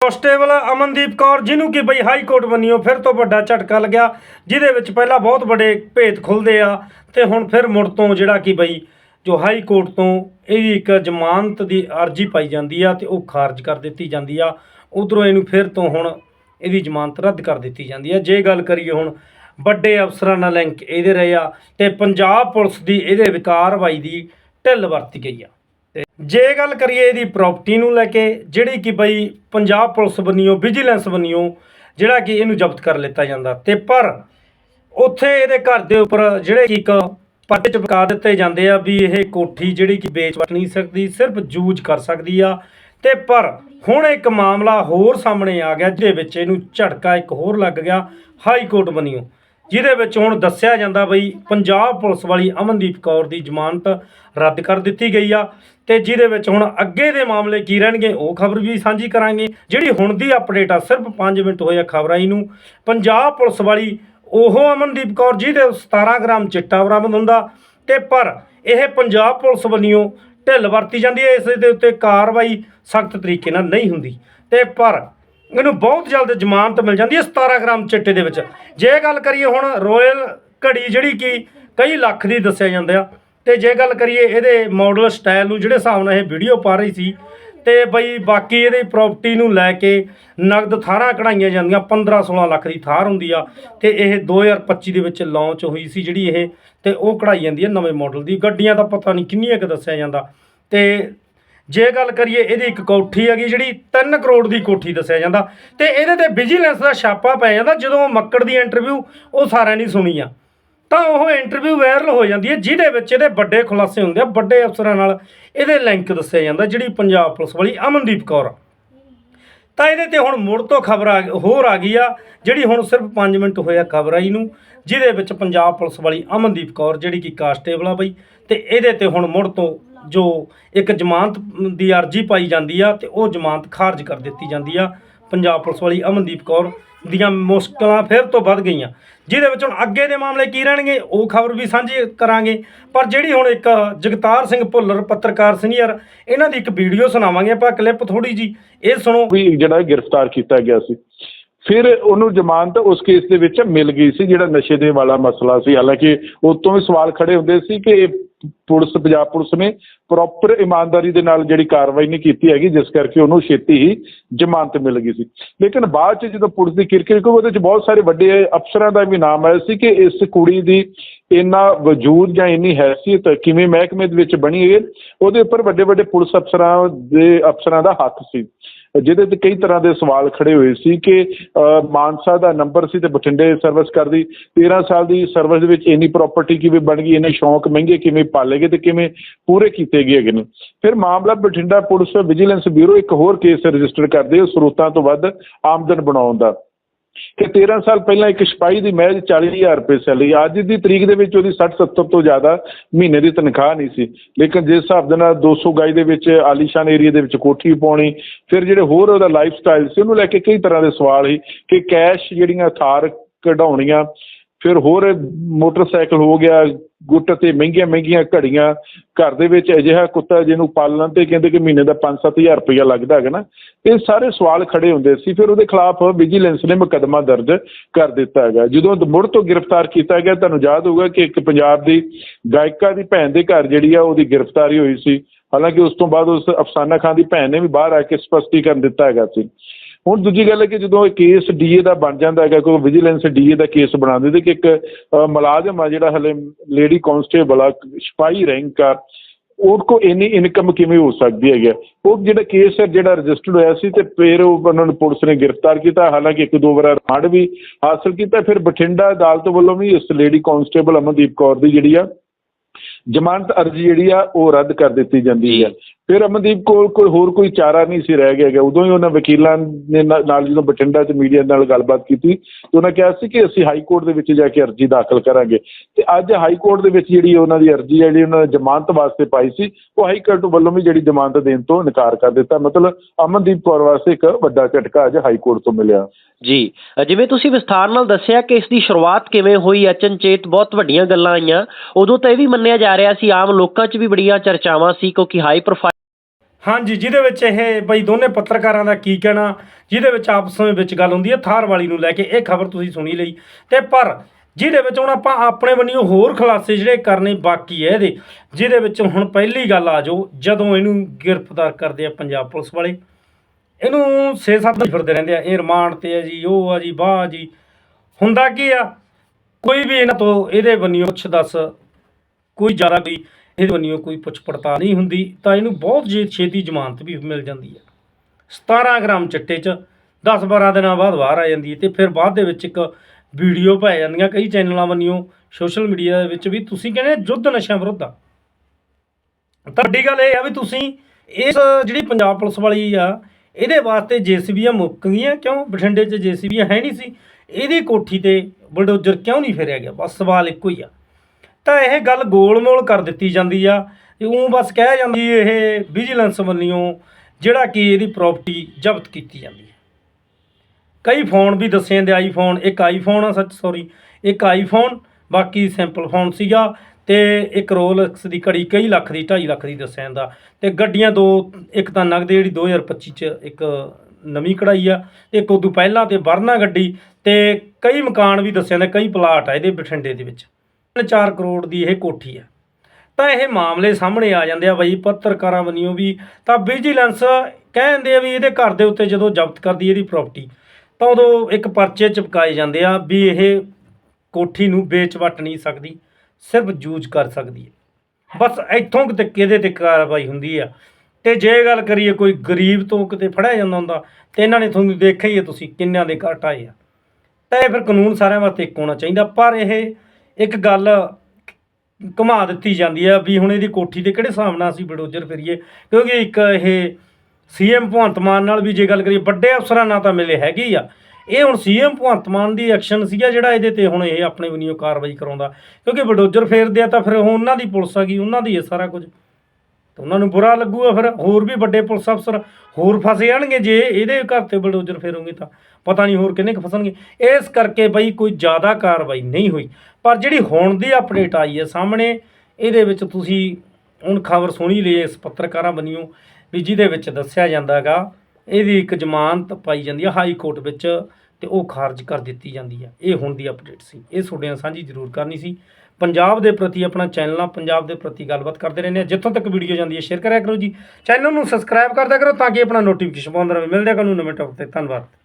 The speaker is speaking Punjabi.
ਕਾਂਸਟੇਬਲ ਅਮਨਦੀਪ ਕੌਰ, ਜਿਹਨੂੰ ਕਿ ਬਈ ਹਾਈ ਕੋਰਟ ਬੰਨਿਓ ਫਿਰ ਤੋਂ ਵੱਡਾ ਝਟਕਾ ਲੱਗਿਆ, ਜਿਹਦੇ ਵਿੱਚ ਪਹਿਲਾਂ ਬਹੁਤ ਵੱਡੇ ਭੇਤ ਖੁੱਲਦੇ ਆ, ਤੇ ਹੁਣ ਫਿਰ ਮੁੜ ਤੋਂ ਜਿਹੜਾ ਕਿ ਬਈ ਜੋ ਹਾਈ ਕੋਰਟ ਤੋਂ ਇਹਦੀ ਇੱਕ ਜ਼ਮਾਨਤ ਦੀ ਅਰਜ਼ੀ ਪਾਈ ਜਾਂਦੀ ਆ, ਤੇ ਉਹ ਖਾਰਜ ਕਰ ਦਿੱਤੀ ਜਾਂਦੀ ਆ, ਉਧਰੋਂ ਇਹਨੂੰ ਫਿਰ ਤੋਂ ਹੁਣ ਇਹਦੀ ਜ਼ਮਾਨਤ ਰੱਦ ਕਰ ਦਿੱਤੀ ਜਾਂਦੀ ਆ। ਜੇ ਗੱਲ ਕਰੀਏ ਹੁਣ ਵੱਡੇ ਅਫਸਰਾਂ ਨਾਲ ਲਿੰਕ ਇਹਦੇ ਰਹੇ ਆ, ਤੇ ਪੰਜਾਬ ਪੁਲਿਸ ਦੀ ਇਹਦੇ ਵਿਕਾਰਵਾਈ ਦੀ ਢਿੱਲ ਵਰਤੀ ਗਈ ਆ। ਜੇ ਗੱਲ ਕਰੀਏ ਇਹਦੀ ਪ੍ਰਾਪਰਟੀ ਨੂੰ ਲੈ ਕੇ, ਜਿਹੜੀ ਕਿ ਬਈ ਪੰਜਾਬ ਪੁਲਿਸ ਬੰਨਿਓ ਵਿਜੀਲੈਂਸ ਬੰਨਿਓ, ਜਿਹੜਾ ਕਿ ਇਹਨੂੰ ਜ਼ਬਤ ਕਰ ਲਿੱਤਾ ਜਾਂਦਾ। ਤੇ ਪਰ ਉੱਥੇ ਇਹਦੇ ਘਰ ਦੇ ਉੱਪਰ ਜਿਹੜੇ ਕਿ ਇੱਕ ਪੱਤੇ ਚਪਕਾ ਦਿੱਤੇ ਜਾਂਦੇ ਆ ਵੀ ਇਹ ਕੋਠੀ ਜਿਹੜੀ ਕਿ ਵੇਚ ਵਟ ਨਹੀਂ ਸਕਦੀ, ਸਿਰਫ ਜੂਜ ਕਰ ਸਕਦੀ ਆ। ਤੇ ਪਰ ਹੁਣ ਇੱਕ ਮਾਮਲਾ ਹੋਰ ਸਾਹਮਣੇ ਆ ਗਿਆ, ਜਿਹਦੇ ਵਿੱਚ ਇਹਨੂੰ ਝਟਕਾ ਇੱਕ ਹੋਰ ਲੱਗ ਗਿਆ, ਹਾਈ ਕੋਰਟ ਬੰਨਿਓ। ਜਿਹਦੇ ਵਿੱਚ ਹੁਣ ਦੱਸਿਆ ਜਾਂਦਾ ਬਈ ਪੰਜਾਬ ਪੁਲਿਸ ਵਾਲੀ ਅਮਨਦੀਪ ਕੌਰ ਦੀ ਜ਼ਮਾਨਤ ਰੱਦ ਕਰ ਦਿੱਤੀ ਗਈ ਆ ਤੇ ਜਿਹਦੇ ਵਿੱਚ ਹੁਣ ਅੱਗੇ ਦੇ ਮਾਮਲੇ ਕੀ ਰਹਿਣਗੇ ਉਹ ਖਬਰ ਵੀ ਸਾਂਝੀ ਕਰਾਂਗੇ। ਜਿਹੜੀ ਹੁਣ ਦੀ ਅਪਡੇਟ ਆ, ਸਿਰਫ 5 ਮਿੰਟ ਹੋਏ ਆ ਖਬਰਾਂ ਹੀ ਨੂੰ, ਪੰਜਾਬ ਪੁਲਿਸ ਵਾਲੀ ਉਹ ਅਮਨਦੀਪ ਕੌਰ ਜਿਹਦੇ 17 ਗ੍ਰਾਮ ਚਿੱਟਾ ਬਰਾਮਦ ਹੁੰਦਾ ਤੇ ਪਰ ਇਹ ਪੰਜਾਬ ਪੁਲਿਸ ਵੱਲੋਂ ਢਿੱਲ ਵਰਤੀ ਜਾਂਦੀ ਹੈ, ਇਸ ਦੇ ਉੱਤੇ ਕਾਰਵਾਈ ਸਖਤ ਤਰੀਕੇ ਨਾਲ ਨਹੀਂ ਹੁੰਦੀ। ਤੇ ਪਰ ਇਹਨੂੰ ਬਹੁਤ ਜਲਦ ਜ਼ਮਾਨਤ ਮਿਲ ਜਾਂਦੀ ਹੈ 17 ਗ੍ਰਾਮ ਚਿੱਟੇ ਦੇ ਵਿੱਚ। ਜੇ ਗੱਲ ਕਰੀਏ ਹੁਣ ਰੋਇਲ ਘੜੀ ਜਿਹੜੀ ਕਿ ਕਈ ਲੱਖ ਦੀ ਦੱਸਿਆ ਜਾਂਦਾ ਆ, ਤੇ ਜੇ ਗੱਲ ਕਰੀਏ ਇਹਦੇ ਮਾਡਲ ਸਟਾਈਲ ਨੂੰ ਜਿਹੜੇ ਹਿਸਾਬ ਨਾਲ ਇਹ ਵੀਡੀਓ ਪਾ ਰਹੀ ਸੀ, ਤੇ ਬਈ ਬਾਕੀ ਇਹਦੀ ਪ੍ਰਾਪਰਟੀ ਨੂੰ ਲੈ ਕੇ ਨਗਦ ਥਾਰਾਂ ਕਢਾਈਆਂ ਜਾਂਦੀਆਂ 15 16 ਲੱਖ ਦੀ ਥਾਰ ਹੁੰਦੀ ਆ, ਤੇ ਇਹ 2025 ਦੇ ਵਿੱਚ ਲਾਂਚ ਹੋਈ ਸੀ ਜਿਹੜੀ ਇਹ, ਤੇ ਉਹ ਕਢਾਈ ਜਾਂਦੀ ਹੈ ਨਵੇਂ ਮਾਡਲ ਦੀ। ਗੱਡੀਆਂ ਦਾ ਪਤਾ ਨਹੀਂ ਕਿੰਨੀਆਂ ਕੁ ਦੱਸਿਆ ਜਾਂਦਾ। ਤੇ ਜੇ ਗੱਲ ਕਰੀਏ ਇਹਦੀ ਇੱਕ ਕੋਠੀ ਹੈਗੀ ਜਿਹੜੀ 3 ਕਰੋੜ ਦੀ ਕੋਠੀ ਦੱਸਿਆ ਜਾਂਦਾ ਤੇ ਇਹਦੇ ਤੇ ਵਿਜੀਲੈਂਸ ਦਾ ਛਾਪਾ ਪੈ ਜਾਂਦਾ ਜਦੋਂ ਮੱਕੜ ਦੀ ਇੰਟਰਵਿਊ ਉਹ ਸਾਰਿਆਂ ਨੇ ਸੁਣੀ ਆ। ਤਾਂ ਉਹ ਇੰਟਰਵਿਊ ਵਾਇਰਲ ਹੋ ਜਾਂਦੀ ਹੈ, ਜਿਹਦੇ ਵਿੱਚ ਇਹਦੇ ਵੱਡੇ ਖੁਲਾਸੇ ਹੁੰਦੇ ਆ, ਵੱਡੇ ਅਫਸਰਾਂ ਨਾਲ ਇਹਦੇ ਲਿੰਕ ਦੱਸਿਆ ਜਾਂਦਾ ਜਿਹੜੀ ਪੰਜਾਬ ਪੁਲਿਸ ਵਾਲੀ ਅਮਨਦੀਪ ਕੌਰ ਆ। ਤਾਂ ਇਹਦੇ ਤੇ ਹੁਣ ਮੁੜ ਤੋਂ ਖਬਰ ਆ ਹੋਰ ਆ ਗਈ ਆ, ਜਿਹੜੀ ਹੁਣ ਸਿਰਫ 5 ਮਿੰਟ ਹੋਇਆ ਖਬਰ ਆਈ ਨੂੰ ਜਿਹਦੇ ਵਿੱਚ ਪੰਜਾਬ ਪੁਲਿਸ ਵਾਲੀ ਅਮਨਦੀਪ ਕੌਰ ਜਿਹੜੀ ਕਿ ਕਾਂਸਟੇਬਲ ਆ ਬਈ, ਤੇ ਇਹਦੇ ਤੇ ਹੁਣ ਮੁੜ ਤੋਂ ਜੋ ਇੱਕ ਜ਼ਮਾਨਤ ਦੀ ਅਰਜ਼ੀ ਪਾਈ ਜਾਂਦੀ ਆ ਤੇ ਉਹ ਜ਼ਮਾਨਤ ਖਾਰਜ ਕਰ ਦਿੱਤੀ ਜਾਂਦੀ ਆ। ਪੰਜਾਬ ਪੁਲਿਸ ਵਾਲੀ ਅਮਨਦੀਪ ਕੌਰ ਦੀਆਂ ਮੁਸ਼ਕਲਾਂ ਫਿਰ ਤੋਂ ਵੱਧ ਗਈਆਂ। ਜਿਹਦੇ ਵਿੱਚ ਹੁਣ ਅੱਗੇ ਦੇ ਮਾਮਲੇ ਕੀ ਰਹਿਣਗੇ, ਉਹ ਖਬਰ ਵੀ ਸਾਂਝੀ ਕਰਾਂਗੇ। ਪਰ ਜਿਹੜੀ ਹੁਣ ਇੱਕ ਜਗਤਾਰ ਸਿੰਘ ਭੁੱਲਰ, ਪੱਤਰਕਾਰ ਸੀਨੀਅਰ, ਇਹਨਾਂ ਦੀ ਇੱਕ ਵੀਡੀਓ ਸੁਣਾਵਾਂਗੇ ਆਪਾਂ, ਕਲਿੱਪ ਥੋੜੀ ਜੀ ਇਹ ਸੁਣੋ। ਵੀ ਜਿਹੜਾ ਗ੍ਰਿਫਤਾਰ ਕੀਤਾ ਗਿਆ ਸੀ। ਫਿਰ ਉਹਨੂੰ ਜ਼ਮਾਨਤ ਉਸ ਕੇਸ ਦੇ ਵਿੱਚ ਮਿਲ ਗਈ ਸੀ, ਜਿਹੜਾ ਨਸ਼ੇ ਦੇ ਵਾਲਾ ਮਸਲਾ ਸੀ। ਹਾਲਾਂਕਿ ਉਸ ਤੋਂ ਵੀ ਸਵਾਲ ਖੜੇ ਹੁੰਦੇ ਸੀ ਕਿ ਪੁਲਿਸ, ਪੰਜਾਬ ਪੁਲਿਸ ਨੇ ਪ੍ਰੋਪਰ ਇਮਾਨਦਾਰੀ ਦੇ ਨਾਲ ਜਿਹੜੀ ਕਾਰਵਾਈ ਨਹੀਂ ਕੀਤੀ ਹੈਗੀ, ਜਿਸ ਕਰਕੇ ਉਹਨੂੰ ਛੇਤੀ ਹੀ ਜ਼ਮਾਨਤ ਮਿਲ ਗਈ ਸੀ। ਲੇਕਿਨ ਬਾਅਦ ਚ ਜਦੋਂ ਪੁਲਿਸ ਦੀ ਕਿਰਕਿਰ ਕੋ ਉਹਦੇ ਚ ਬਹੁਤ ਸਾਰੇ ਵੱਡੇ ਅਫਸਰਾਂ ਦਾ ਵੀ ਨਾਮ ਆਇਆ ਸੀ ਕਿ ਇਸ ਕੁੜੀ ਦੀ ਇੰਨਾ ਵਜੂਦ ਜਾਂ ਇੰਨੀ ਹੈਸੀਅਤ ਕਿਵੇਂ ਮਹਿਕਮੇ ਦੇ ਵਿੱਚ ਬਣੀ ਹੈ, ਉਹਦੇ ਉੱਪਰ ਵੱਡੇ ਵੱਡੇ ਪੁਲਿਸ ਅਫਸਰਾਂ ਦੇ, ਅਫਸਰਾਂ ਦਾ ਹੱਥ ਸੀ। ਜਿਹਦੇ ਤੇ ਕਈ ਤਰ੍ਹਾਂ ਦੇ ਸਵਾਲ ਖੜੇ ਹੋਏ ਸੀ ਕਿ ਮਾਨਸਾ ਦਾ ਨੰਬਰ ਸੀ ਤੇ ਬਠਿੰਡੇ ਸਰਵਿਸ ਕਰਦੀ। 13 ਸਾਲ ਦੀ ਸਰਵਿਸ ਦੇ ਵਿੱਚ ਇੰਨੀ ਪ੍ਰਾਪਰਟੀ ਕਿਵੇਂ ਬਣ ਗਈ? ਇੰਨੇ ਸ਼ੌਂਕ ਮਹਿੰਗੇ ਕਿਵੇਂ ਪਾਲੇ ਗਏ ਤੇ ਕਿਵੇਂ ਪੂਰੇ ਕੀਤੇ ਗਏ ਹੈਗੇ ਨੇ? ਫਿਰ ਮਾਮਲਾ ਬਠਿੰਡਾ ਪੁਲਿਸ ਵਿਜੀਲੈਂਸ ਬਿਊਰੋ ਇੱਕ ਹੋਰ ਕੇਸ ਰਜਿਸਟਰ ਕਰਦੇ, ਉਹ ਸਰੋਤਾਂ ਤੋਂ ਵੱਧ ਆਮਦਨ ਬਣਾਉਣ ਦਾ। ਕਿ 13 ਸਾਲ ਪਹਿਲਾਂ ਇੱਕ ਸਿਪਾਹੀ ਦੀ ਮਹਿਜ਼ 40000 ਰੁਪਏ ਸੈਲਰੀ, ਅੱਜ ਦੀ ਤਰੀਕ ਦੇ ਵਿੱਚ ਉਹਦੀ 60 70 ਤੋਂ ਜ਼ਿਆਦਾ ਮਹੀਨੇ ਦੀ ਤਨਖਾਹ ਨਹੀਂ ਸੀ। ਲੇਕਿਨ ਜਿਸ ਹਿਸਾਬ ਦੇ ਨਾਲ 200 ਗਾਈ ਦੇ ਵਿੱਚ ਆਲੀਸ਼ਾਨ ਏਰੀਆ ਦੇ ਵਿੱਚ ਕੋਠੀ ਪਾਉਣੀ, ਫਿਰ ਜਿਹੜੇ ਹੋਰ ਉਹਦਾ ਲਾਈਫ ਸਟਾਈਲ ਸੀ, ਉਹਨੂੰ ਲੈ ਕੇ ਕਈ ਤਰ੍ਹਾਂ ਦੇ ਸਵਾਲ ਸੀ ਕਿ ਕੈਸ਼ ਜਿਹੜੀਆਂ ਥਾਰ ਕਢਾਉਣੀਆਂ ਫਿਰ ਹੋਰ ਮੋਟਰਸਾਈਕਲ ਹੋ ਗਿਆ, ਗੁੱਟ ਤੇ ਮਹਿੰਗੀਆਂ ਮਹਿੰਗੀਆਂ ਘੜੀਆਂ, ਘਰ ਦੇ ਵਿੱਚ ਅਜਿਹਾ ਕੁੱਤਾ ਜਿਹਨੂੰ ਪਾਲਣ ਤੇ ਕਹਿੰਦੇ ਕਿ ਮਹੀਨੇ ਦਾ 5-7000 ਰੁਪਇਆ ਲੱਗਦਾ ਹੈਗਾ ਨਾ, ਇਹ ਸਾਰੇ ਸਵਾਲ ਖੜੇ ਹੁੰਦੇ ਸੀ। ਫਿਰ ਉਹਦੇ ਖਿਲਾਫ ਵਿਜੀਲੈਂਸ ਨੇ ਮੁਕੱਦਮਾ ਦਰਜ ਕਰ ਦਿੱਤਾ ਹੈਗਾ। ਜਦੋਂ ਮੁੜ ਤੋਂ ਗ੍ਰਿਫਤਾਰ ਕੀਤਾ ਗਿਆ, ਤੁਹਾਨੂੰ ਯਾਦ ਹੋਊਗਾ ਕਿ ਇੱਕ ਪੰਜਾਬ ਦੀ ਗਾਇਕਾ ਦੀ ਭੈਣ ਦੇ ਘਰ ਜਿਹੜੀ ਆ, ਉਹਦੀ ਗ੍ਰਿਫਤਾਰੀ ਹੋਈ ਸੀ। ਹਾਲਾਂਕਿ ਉਸ ਤੋਂ ਬਾਅਦ ਉਸ ਅਫਸਾਨਾ ਖਾਨ ਦੀ ਭੈਣ ਨੇ ਵੀ ਬਾਹਰ ਆ ਕੇ ਸਪਸ਼ਟੀਕਰਨ ਦਿੱਤਾ ਹੈਗਾ ਸੀ। ਹੁਣ ਦੂਜੀ ਗੱਲ ਹੈ ਕਿ ਜਦੋਂ ਇਹ ਕੇਸ ਡੀਏ ਦਾ ਬਣ ਜਾਂਦਾ ਹੈਗਾ, ਕੋਈ ਵਿਜੀਲੈਂਸ ਡੀਏ ਦਾ ਕੇਸ ਬਣਾ ਦਿੰਦੇ ਕਿ ਇੱਕ ਮੁਲਾਜ਼ਮ ਆ ਜਿਹੜਾ ਹਲੇ ਲੇਡੀ ਕਾਂਸਟੇਬਲ ਆ, ਸਿਪਾਹੀ ਰੈਂਕ ਆ ਉਹ ਕੋ ਇੰਨੀ ਇਨਕਮ ਕਿਵੇਂ ਹੋ ਸਕਦੀ ਹੈਗੀ ਉਹ ਜਿਹੜਾ ਕੇਸ ਹੈ, ਜਿਹੜਾ ਰਜਿਸਟਰਡ ਹੋਇਆ ਸੀ ਤੇ ਫਿਰ ਉਹਨਾਂ ਨੂੰ ਪੁਲਿਸ ਨੇ ਗ੍ਰਿਫਤਾਰ ਕੀਤਾ, ਹਾਲਾਂਕਿ ਇੱਕ ਦੋ ਵਾਰ ਰਿਮਾਂਡ ਵੀ ਹਾਸਲ ਕੀਤਾ, ਫਿਰ ਬਠਿੰਡਾ ਅਦਾਲਤ ਵੱਲੋਂ ਵੀ ਇਸ ਲੇਡੀ ਕਾਂਸਟੇਬਲ ਅਮਨਦੀਪ ਕੌਰ ਦੀ ਜਿਹੜੀ ਆ ਜ਼ਮਾਨਤ ਅਰਜ਼ੀ ਜਿਹੜੀ ਆ, ਉਹ ਰੱਦ ਕਰ ਦਿੱਤੀ ਜਾਂਦੀ ਹੈ ਫਿਰ ਅਮਨਦੀਪ ਕੋਲ ਕੋਈ ਹੋਰ ਕੋਈ ਚਾਰਾ ਨਹੀਂ ਸੀ ਰਹਿ ਗਿਆ ਹੈਗਾ। ਉਦੋਂ ਹੀ ਉਹਨਾਂ ਵਕੀਲਾਂ ਨੇ ਨਾਲ ਜਦੋਂ ਬਠਿੰਡਾ 'ਚ ਮੀਡੀਆ ਨਾਲ ਗੱਲਬਾਤ ਕੀਤੀ, ਤੇ ਉਹਨਾਂ ਕਿਹਾ ਸੀ ਕਿ ਅਸੀਂ ਹਾਈ ਕੋਰਟ ਦੇ ਵਿੱਚ ਜਾ ਕੇ ਅਰਜ਼ੀ ਦਾਖਲ ਕਰਾਂਗੇ। ਤੇ ਅੱਜ ਹਾਈ ਕੋਰਟ ਦੇ ਵਿੱਚ ਜਿਹੜੀ ਉਹਨਾਂ ਦੀ ਅਰਜ਼ੀ ਜਿਹੜੀ ਉਹਨਾਂ ਨੇ ਜ਼ਮਾਨਤ ਵਾਸਤੇ ਪਾਈ ਸੀ, ਉਹ ਹਾਈ ਕੋਰਟ ਵੱਲੋਂ ਵੀ ਜਿਹੜੀ ਜ਼ਮਾਨਤ ਦੇਣ ਤੋਂ ਇਨਕਾਰ ਕਰ ਦਿੱਤਾ। ਮਤਲਬ ਅਮਨਦੀਪ ਕੌਰ ਵਾਸਤੇ ਇੱਕ ਵੱਡਾ ਝਟਕਾ ਅੱਜ ਹਾਈ ਕੋਰਟ ਤੋਂ ਮਿਲਿਆ। ਜੀ ਜਿਵੇਂ ਤੁਸੀਂ ਵਿਸਥਾਰ ਨਾਲ ਦੱਸਿਆ ਕਿ ਇਸ ਦੀ ਸ਼ੁਰੂਆਤ ਕਿਵੇਂ ਹੋਈ, ਅਚਨਚੇਤ ਬਹੁਤ ਵੱਡੀਆਂ ਗੱਲਾਂ ਆਈਆਂ। ਉਦੋਂ ਤਾਂ ਇਹ ਵੀ ਮੰਨਿਆ ਜਾ ਰਿਹਾ ਸੀ, ਆਮ ਲੋਕਾਂ 'ਚ ਵੀ ਬੜੀਆਂ ਚਰਚਾਵਾਂ ਸੀ, ਕਿਉਂਕਿ ਹਾਈ ਪ੍ਰੋਫਾਈਲ ਹਾਂਜੀ, ਜਿਹਦੇ ਵਿੱਚ ਇਹ ਬਈ ਦੋਨੇ ਪੱਤਰਕਾਰਾਂ ਦਾ ਕੀ ਕਹਿਣਾ, ਜਿਹਦੇ ਵਿੱਚ ਆਪਸ ਵਿੱਚ ਗੱਲ ਹੁੰਦੀ ਹੈ, ਥਾਰ ਵਾਲੀ ਨੂੰ ਲੈ ਕੇ ਇਹ ਖਬਰ ਤੁਸੀਂ ਸੁਣੀ ਲਈ। ਤੇ ਪਰ ਜਿਹਦੇ ਵਿੱਚ ਹੁਣ ਆਪਾਂ ਆਪਣੇ ਬੰਨਿਓ ਹੋਰ ਖੁਲਾਸੇ ਜਿਹੜੇ ਕਰਨੇ ਬਾਕੀ ਹੈ ਇਹਦੇ, ਜਿਹਦੇ ਵਿੱਚ ਹੁਣ ਪਹਿਲੀ ਗੱਲ ਆ ਜਾਓ, ਜਦੋਂ ਇਹਨੂੰ ਗ੍ਰਿਫਤਾਰ ਕਰਦੇ ਆ ਪੰਜਾਬ ਪੁਲਿਸ ਵਾਲੇ, ਇਹਨੂੰ 6-7 ਦਿਨ ਫਿਰਦੇ ਰਹਿੰਦੇ ਆ, ਇਹ ਰਿਮਾਂਡ ਤੇ ਆ ਜੀ, ਉਹ ਆ ਜੀ, ਵਾਹ ਜੀ। ਹੁੰਦਾ ਕੀ ਆ, ਕੋਈ ਵੀ ਇਹਨਾਂ ਤੋਂ ਇਹਦੇ ਬੰਨਿਓ ਪੁੱਛ ਦੱਸ, ਕੋਈ ਜ਼ਿਆਦਾ ਕੋਈ ਇਹ ਬੰਨਿਓ ਕੋਈ ਪੁੱਛ ਪੜਤਾਲ ਨਹੀਂ ਹੁੰਦੀ, ਤਾਂ ਇਹਨੂੰ ਬਹੁਤ ਜੇ ਛੇਤੀ ਜ਼ਮਾਨਤ ਵੀ ਮਿਲ ਜਾਂਦੀ ਹੈ। 17 ਗ੍ਰਾਮ ਚਿੱਟੇ 'ਚ 10-12 ਦਿਨਾਂ ਬਾਅਦ ਬਾਹਰ ਆ ਜਾਂਦੀ ਹੈ ਤੇ ਫਿਰ ਬਾਅਦ ਦੇ ਵਿੱਚ ਇੱਕ ਵੀਡੀਓ ਪੈ ਜਾਂਦੀਆਂ ਕਈ ਚੈਨਲਾਂ ਬੰਨਿਓ ਸੋਸ਼ਲ ਮੀਡੀਆ ਦੇ ਵਿੱਚ ਵੀ ਤੁਸੀਂ ਕਹਿੰਦੇ ਯੁੱਧ ਨਸ਼ਿਆਂ ਵਿਰੁੱਧ ਆ। ਤਾਂ ਵੱਡੀ ਗੱਲ ਇਹ ਆ ਵੀ ਤੁਸੀਂ ਇਸ ਜਿਹੜੀ ਪੰਜਾਬ ਪੁਲਿਸ ਵਾਲੀ ਆ, ਇਹਦੇ ਵਾਸਤੇ ਜੀਸੀਬੀਆਂ ਮੁੱਕ ਗਈਆਂ, ਕਿਉਂ? ਬਠਿੰਡੇ 'ਚ ਜੀਸੀਬੀਆਂ ਹੈ ਨਹੀਂ ਸੀ, ਇਹਦੀ ਕੋਠੀ ਤੇ ਬਲਡੋਜ਼ਰ ਕਿਉਂ ਨਹੀਂ ਫੇਰਿਆ ਗਿਆ? ਬਸ ਸਵਾਲ ਇੱਕੋ ਹੀ ਆ। ਤਾਂ ਇਹ ਗੱਲ ਗੋਲ-ਮੋਲ ਕਰ ਦਿੱਤੀ ਜਾਂਦੀ ਆ। ਉਹ ਬਸ ਕਹਿ ਜਾਂਦੀ ਇਹ ਵਿਜੀਲੈਂਸ ਵੱਲੋਂ ਜਿਹੜਾ ਕਿ ਇਹਦੀ ਪ੍ਰਾਪਰਟੀ ਜ਼ਬਤ ਕੀਤੀ ਜਾਂਦੀ ਹੈ ਕਈ ਫੋਨ ਵੀ ਦੱਸੇ ਜਾਂਦੇ ਆਈਫੋਨ ਇੱਕ ਆਈਫੋਨ ਆ ਸੱਚ ਸੌਰੀ ਇੱਕ ਆਈਫੋਨ ਬਾਕੀ ਸਿੰਪਲ ਫੋਨ ਸੀਗਾ ਤੇ ਇੱਕ ਰੋਲੈਕਸ ਦੀ ਘੜੀ ਕਈ ਲੱਖ ਦੀ 2.5 ਲੱਖ ਦੀ ਦੱਸਿਆ ਜਾਂਦਾ। ਤੇ ਗੱਡੀਆਂ ਦੋ, ਇੱਕ ਤਾਂ ਨਗਦ ਜਿਹੜੀ 2025 ਚ ਇੱਕ ਨਵੀਂ ਕਢਾਈ ਆ ਇੱਕ ਉਦੋਂ ਪਹਿਲਾਂ ਤੇ ਵਰਨਾ ਗੱਡੀ ਤੇ ਕਈ ਮਕਾਨ ਵੀ ਦੱਸਿਆ ਜਾਂਦਾ, ਕਈ ਪਲਾਟ ਆ ਇਹਦੇ ਬਠਿੰਡੇ ਦੇ ਵਿੱਚ। 4 ਕਰੋੜ ਦੀ ਇਹ ਕੋਠੀ ਹੈ ਤਾਂ ਇਹ ਮਾਮਲੇ ਸਾਹਮਣੇ ਆ ਜਾਂਦੇ ਆ ਬਈ ਪੱਤਰਕਾਰਾਂ ਵੱਲੋਂ ਵੀ। ਤਾਂ ਵਿਜੀਲੈਂਸ ਕਹਿੰਦੇ ਆ ਵੀ ਇਹਦੇ ਘਰ ਦੇ ਉੱਤੇ ਜਦੋਂ ਜ਼ਬਤ ਕਰਦੀ ਇਹਦੀ ਪ੍ਰਾਪਰਟੀ ਤਾਂ ਉਦੋਂ ਇੱਕ ਪਰਚੇ ਚਿਪਕਾਏ ਜਾਂਦੇ ਆ ਵੀ ਇਹ ਕੋਠੀ ਨੂੰ ਵੇਚ ਵਟ ਨਹੀਂ ਸਕਦੀ, ਸਿਰਫ ਯੂਜ਼ ਕਰ ਸਕਦੀ ਹੈ। ਬਸ ਇੱਥੋਂ ਕਿਤੇ ਕਿਹਦੇ ਤੇ ਕਾਰਵਾਈ ਹੁੰਦੀ ਆ? ਤੇ ਜੇ ਗੱਲ ਕਰੀਏ ਕੋਈ ਗਰੀਬ ਤੋਂ ਕਿਤੇ ਫੜਿਆ ਜਾਂਦਾ ਹੁੰਦਾ, ਤੇ ਇਹਨਾਂ ਨੇ ਤੁਹਾਨੂੰ ਦੇਖਿਆ ਹੀ ਹੈ ਤੁਸੀਂ ਕਿੰਨਿਆਂ ਦੇ ਘਰ ਢਾਏ ਆ। ਤਾਂ ਇਹ ਫਿਰ ਕਾਨੂੰਨ ਸਾਰਿਆਂ ਵਾਸਤੇ ਇੱਕ ਹੋਣਾ ਚਾਹੀਦਾ, ਪਰ ਇਹ ਇੱਕ ਗੱਲ ਘੁਮਾ ਦਿੱਤੀ ਜਾਂਦੀ ਆ ਵੀ ਹੁਣ ਇਹਦੀ ਕੋਠੀ ਤੇ ਕਿਹੜੇ ਹਿਸਾਬ ਨਾਲ ਅਸੀਂ ਬਲਡੋਜ਼ਰ ਫੇਰੀਏ? ਕਿਉਂਕਿ ਇੱਕ ਇਹ ਸੀਐਮ ਭਗਵੰਤ ਮਾਨ ਨਾਲ ਵੀ ਜੇ ਗੱਲ ਕਰੀਏ, ਵੱਡੇ ਅਫਸਰਾਂ ਨਾਲ ਤਾਂ ਮਿਲੇ ਹੈਗੇ ਹੀ ਆ। ਇਹ ਹੁਣ ਸੀਐਮ ਭਗਵੰਤ ਮਾਨ ਦੀ ਐਕਸ਼ਨ ਸੀਗਾ ਜਿਹੜਾ ਇਹਦੇ ਤੇ ਹੁਣ ਇਹ ਆਪਣੇ ਵੱਲੋਂ ਕਾਰਵਾਈ ਕਰਾਉਂਦਾ। ਕਿਉਂਕਿ ਬਲਡੋਜ਼ਰ ਫੇਰਦੇ ਆ ਤਾਂ ਫਿਰ ਉਹ ਉਹਨਾਂ ਦੀ ਪੁਲਿਸ ਆ ਗਈ, ਉਹਨਾਂ ਦੀ ਇਹ ਸਾਰਾ ਕੁਝ। ਤਾਂ ਉਹਨਾਂ ਨੂੰ ਬੁਰਾ ਲੱਗੂਗਾ ਫਿਰ, ਹੋਰ ਵੀ ਵੱਡੇ ਪੁਲਿਸ ਅਫਸਰ ਹੋਰ ਫਸ ਜਾਣਗੇ, ਜੇ ਇਹਦੇ ਘਰ ਤੇ ਬਲਡੋਜ਼ਰ ਫੇਰੋਗੇ ਤਾਂ। ਪਤਾ ਨਹੀਂ ਹੋਰ ਕਿੰਨੇ ਕੁ ਫਸਣਗੇ। ਇਸ ਕਰਕੇ ਬਈ ਕੋਈ ਜ਼ਿਆਦਾ ਕਾਰਵਾਈ ਨਹੀਂ ਹੋਈ। ਪਰ ਜਿਹੜੀ ਹੁਣ ਦੀ ਅਪਡੇਟ ਆਈ ਹੈ ਸਾਹਮਣੇ, ਇਹਦੇ ਵਿੱਚ ਤੁਸੀਂ ਹੁਣ ਖਬਰ ਸੁਣੀ ਲਈ ਇਸ ਪੱਤਰਕਾਰਾਂ ਬੰਨਿਓ, ਵੀ ਜਿਹਦੇ ਵਿੱਚ ਦੱਸਿਆ ਜਾਂਦਾ ਹੈਗਾ ਇਹਦੀ ਇੱਕ ਜ਼ਮਾਨਤ ਪਾਈ ਜਾਂਦੀ ਹੈ ਹਾਈ ਕੋਰਟ ਵਿੱਚ। ਤੇ ਉਹ ਖਾਰਜ ਕਰ ਦਿੱਤੀ ਜਾਂਦੀ ਹੈ ਇਹ ਹੁਣ ਦੀ ਅਪਡੇਟ ਸੀ। ਇਹ ਤੁਹਾਡੇ ਨਾਲ ਸਾਂਝੀ ਜ਼ਰੂਰ ਕਰਨੀ ਸੀ। ਪੰਜਾਬ ਦੇ ਪ੍ਰਤੀ ਆਪਣਾ ਚੈਨਲ ਨਾਲ ਪੰਜਾਬ ਦੇ ਪ੍ਰਤੀ ਗੱਲਬਾਤ ਕਰਦੇ ਰਹਿੰਦੇ ਆ। ਜਿੱਥੋਂ ਤੱਕ ਵੀਡੀਓ ਜਾਂਦੀ ਹੈ ਸ਼ੇਅਰ ਕਰਿਆ ਕਰੋ ਜੀ। ਚੈਨਲ ਨੂੰ ਸਬਸਕ੍ਰਾਈਬ ਕਰਦਿਆ ਕਰੋ ਤਾਂ ਕਿ ਆਪਣਾ ਨੋਟੀਫਿਕੇਸ਼ਨ ਪਾਉਂਦਾ ਰਹੇ। ਮਿਲਦੇ ਆ ਤੁਹਾਨੂੰ ਨਵੇਂ ਟੌਪਿਕ ਤੇ। ਧੰਨਵਾਦ।